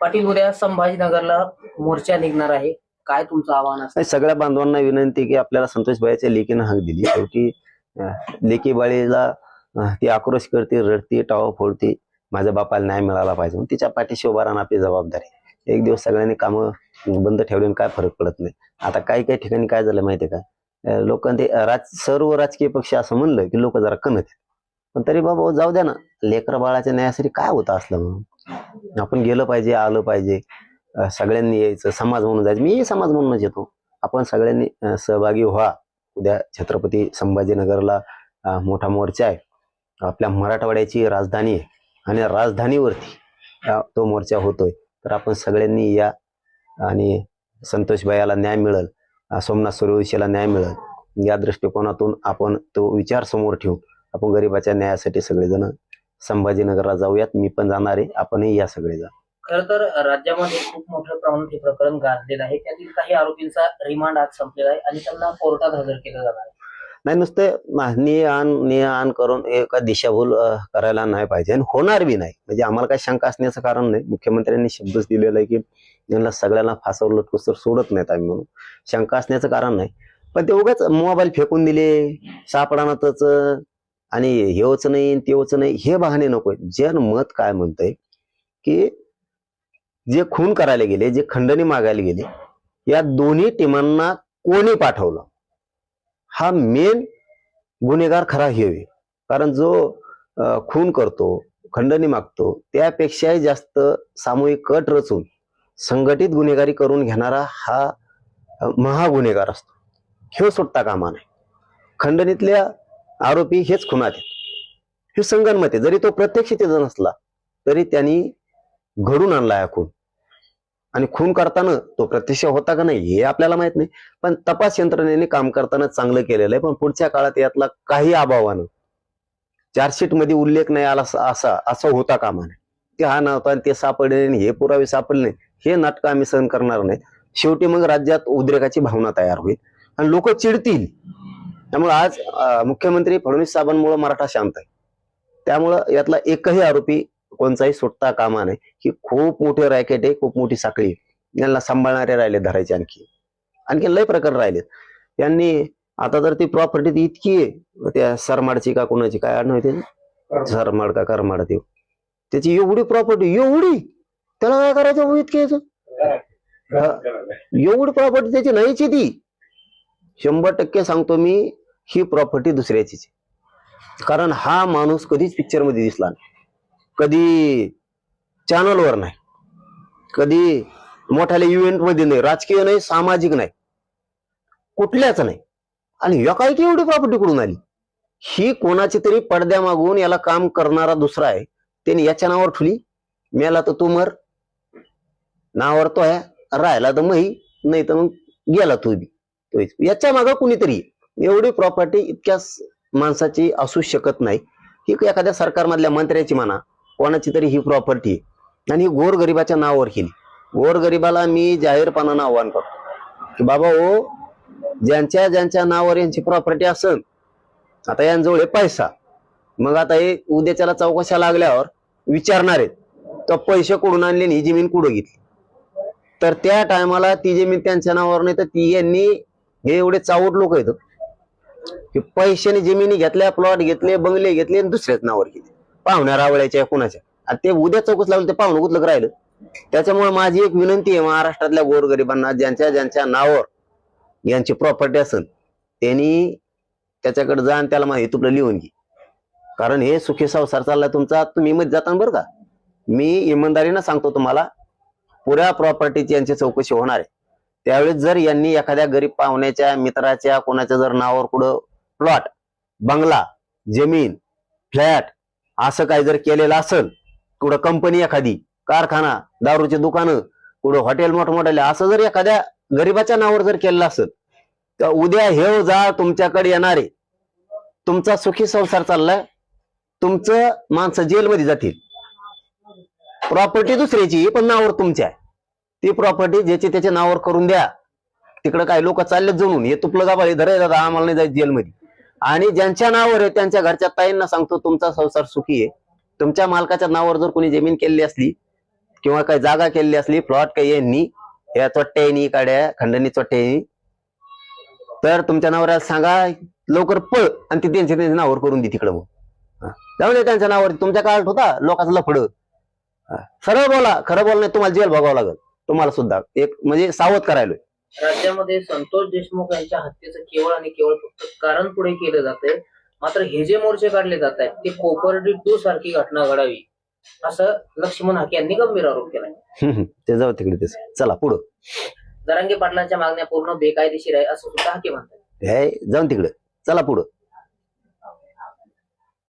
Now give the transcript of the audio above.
पाटील उद्या संभाजीनगरला मोर्चा निघणार आहे. काय तुमचं आव्हान असेल नाही, सगळ्या बांधवांना विनंती की आपल्याला संतोष भाईच्या लेकीनं हाक दिली. शेवटी लेकी बाळीला ती आक्रोश करते रडते टावा फोडते. माझ्या बापाला न्याय मिळाला पाहिजे. तिच्या पाठीशी उभा राहणं आपली जबाबदारी एक दिवस सगळ्यांनी कामं बंद ठेवल्याने काय फरक पडत नाही. आता काही काही ठिकाणी काय झालं माहितीये का? लोकांनी राज सर्व राजकीय पक्ष असं म्हणलं की लोक जरा कमी आहेत. पण तरी बाबा जाऊ द्या ना. लेकर बाळाच्या न्यायासाठी काय होतं असलं म्हणून? आपण गेलं पाहिजे आलं पाहिजे. सगळ्यांनी यायचं समाज म्हणून जायचं. मी समाज म्हणूनच येतो. आपण सगळ्यांनी सहभागी व्हा. उद्या छत्रपती संभाजीनगरला मोठा मोर्चा आहे. आपल्या मराठवाड्याची राजधानी आहे. आणि राजधानीवरती तो मोर्चा होतोय. तर आपण सगळ्यांनी या आणि संतोषबाईला न्याय मिळेल. सोमनाथ सूर्यवंशीला न्याय मिळेल. या दृष्टिकोनातून आपण तो विचार समोर ठेवून आपण गरिबाच्या न्यायासाठी सगळेजण संभाजीनगरला जाऊयात. मी पण जाणार आहे. आपणही या सगळेजण. खर तर राज्यामध्ये खूप मोठ्या प्रमाणात हे प्रकरण गाजलेलं आहे. त्यातील काही आरोपींचा रिमांड आज संपलेला आहे आणि त्यांना कोर्टात हजर केलं जाणार आहे. नाही नुसते ने आण ने आण करून एका दिशाभूल करायला नाही पाहिजे आणि होणार बी नाही. म्हणजे आम्हाला काही शंका असण्याचं कारण नाही. मुख्यमंत्र्यांनी शब्दच दिलेला आहे की यांना सगळ्यांना फासावर लटकूस तर सोडत नाहीत आम्ही म्हणून. शंका असण्याचं कारण नाही. पण ते उगाच मोबाईल फेकून दिले. सापडानातच आणि हेच नाही तेवच नाही हे बहाणे नको जन मत काय म्हणतंय की जे खून करायला गेले जे खंडणी मागायला गेले या दोन्ही टीमांना कोणी पाठवलं? हा मेन गुन्हेगार खरा हे कारण जो खून करतो खंडणी मागतो त्यापेक्षाही जास्त सामूहिक कट रचून संघटित गुन्हेगारी करून घेणारा हा अं, महागुन्हेगार असतो. हे सुटता कामा नाही खंडणीतल्या आरोपी हेच खुनात आहेत. हे संगनमत आहे जरी तो प्रत्यक्ष तिथं नसला तरी त्यांनी घडून आणला हा खून. आणि खून करताना तो प्रत्यक्ष होता का नाही हे आपल्याला माहीत नाही. पण तपास यंत्रणेने काम करताना चांगलं केलेलं आहे. पण पुढच्या काळात यातला काही अभावानं चार्जशीटमध्ये उल्लेख नाही आला असा- असा होता कामा ते हा नव्हता आणि ते सापडले नाही हे पुरावे सापडले नाही. हे नाटकं आम्ही सहन करणार नाही शेवटी मग राज्यात उद्रेकाची भावना तयार होईल. आणि लोक चिडतील. त्यामुळे आज मुख्यमंत्री फडणवीस साहेबांमुळे मराठा शांत आहे. त्यामुळं यातला एकही आरोपी कोणताही सुटता कामा नाही ही खूप मोठी रॅकेट आहे खूप मोठी साखळी. यांना सांभाळणारे राहिले धरायचे आणखी. आणखी लय प्रकार राहिलेत. यांनी आता तर ती प्रॉपर्टी इतकी आहे. त्या सरमाडची का कोणाची काय आहे त्याची? सरमाड का करमाड ते त्याची एवढी प्रॉपर्टी एवढी! त्याला काय करायचं इतके. एवढी प्रॉपर्टी त्याची नाहीची ती. शंभर टक्के सांगतो मी ही प्रॉपर्टी दुसऱ्याचीच कारण हा माणूस कधीच पिक्चरमध्ये दिसला नाही. कधी चॅनलवर नाही. कधी मोठ्याल्या इव्हेंटमध्ये नाही. राजकीय नाही सामाजिक नाही. कुठल्याच नाही. आणि या काय की एवढी प्रॉपर्टी कुठून आली? ही कोणाची तरी पडद्या मागून याला काम करणारा दुसरा आहे. त्याने याच्या नावावर ठुली. मेला तर तू मर. नावावर तो आहे. राहिला तर मही. नाही तर मग गेला तू बी. याच्या मागं कुणीतरी आहे. एवढी प्रॉपर्टी इतक्या माणसाची असू शकत नाही. ही एखाद्या सरकारमधल्या मंत्र्याची म्हणा कोणाची तरी ही प्रॉपर्टी आहे. आणि ही गोरगरिबाच्या नावावर केली. गोरगरिबाला मी जाहीरपणानं आव्हान करतो. की बाबा ओ ज्यांच्या ज्यांच्या नावावर यांची प्रॉपर्टी असन आता यांजवळ आहे पैसा. मग आता हे उद्याच्याला चौकशा लागल्यावर विचारणार आहेत तर पैसे कुठून आणले आणि ही जमीन कुठं घेतली? तर त्या टायमाला ती जमीन त्यांच्या नावावर नाही तर ती यांनी हे एवढे चावट लोक आहेत. की पैशाने जमिनी घेतल्या प्लॉट घेतले बंगले घेतले आणि दुसऱ्याच नावावर घेतले पाहुण्या रावळ्याच्या कुणाच्या? आणि ते उद्या चौकस लावलं ते पाहुणं कुठलं राहिलं. त्याच्यामुळे माझी एक विनंती आहे महाराष्ट्रातल्या गोरगरिबांना ज्यांच्या ज्यांच्या नावावर यांची प्रॉपर्टी असेल त्यांनी त्याच्याकडे जा आणि त्याला माहिती तुला लिहून घे. कारण हे सुखी संसार चाललाय तुमचा तुम्ही मध्ये जाताना बरं का? मी इमानदारीनं सांगतो तुम्हाला पुऱ्या प्रॉपर्टीची यांची चौकशी होणार आहे. त्यावेळेस जर यांनी एखाद्या गरीब पाहुण्याच्या मित्राच्या कोणाच्या जर नावावर कुठं प्लॉट बंगला जमीन फ्लॅट असं काही जर केलेलं असेल कुठं कंपनी एखादी कारखाना दारूची दुकानं कुठं हॉटेल मोठमोठाले असं जर एखाद्या गरीबाच्या नावावर जर केलेलं असेल तर उद्या हे जा तुमच्याकडे येणारे तुमचा सुखी संसार चाललाय तुमचं माणसं जेलमध्ये जातील. प्रॉपर्टी दुसऱ्याची पण नावावर तुमच्या आहे. ती प्रॉपर्टी ज्याची त्याच्या नावावर करून द्या. तिकडे काय लोक चाललेत जणून हे तुपलं गाबाळी हे दादा आम्हाला नाही जायचं जेलमध्ये. आणि ज्यांच्या नावावर आहे त्यांच्या घरच्या ताईंना सांगतो तुमचा संसार सुखी आहे. तुमच्या मालकाच्या नावावर जर कोणी जमीन केलेली असली किंवा काही जागा केलेली असली प्लॉट काही यांनी या चोट्ट्यानी काड्या खंडणी चोट्ट्यानी तर तुमच्या नावावर सांगा लवकर पळ आणि ती त्यांच्या त्यांच्या नावावर करून दे तिकडं मग. जाऊ दे त्यांच्या नावावर. तुमच्या काळात होता लोकांचं लफड. सरळ बोला. खरं बोल नाही तुम्हाला जेल बघावं लागेल. तुम्हाला सुद्धा. एक म्हणजे सावध करायला राज्यामध्ये संतोष देशमुख यांच्या हत्येचं केवळ आणि केवळ फक्त कारण पुढे केलं जातंय. मात्र हे जे मोर्चे काढले जात आहेत ते कोपर्डी टू सारखी घटना घडावी असं लक्ष्मण हाके यांनी गंभीर आरोप केलाय. ते जाऊ तिकडे तेच चला पुढं. जरांगे पाटलांच्या मागण्या पूर्ण बेकायदेशीर आहे असं सुद्धा हाके म्हणतात हे जाऊन तिकडे. चला पुढं.